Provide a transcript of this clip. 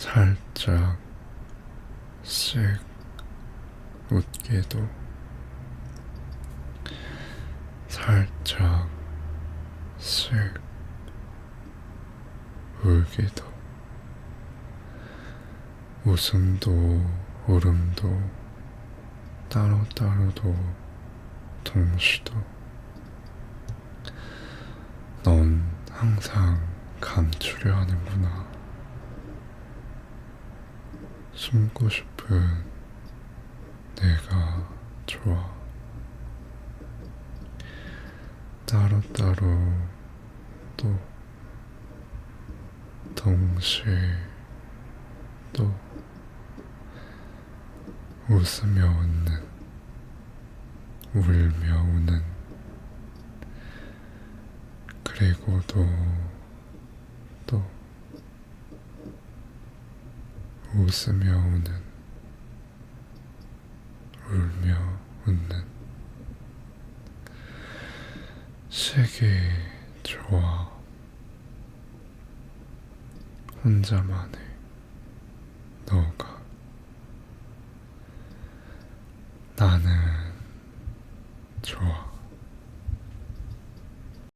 살짝 씩 웃기도 살짝 씩 울기도 웃음도 울음도 따로따로도 동시도 넌 항상 감추려 하는구나. 숨고 싶은 내가 좋아. 따로따로 또 동시에 또 웃으며 웃는 울며 우는 그리고 또또 웃으며 우는 울며 웃는 세계 좋아 혼자만의 너가 나는 좋아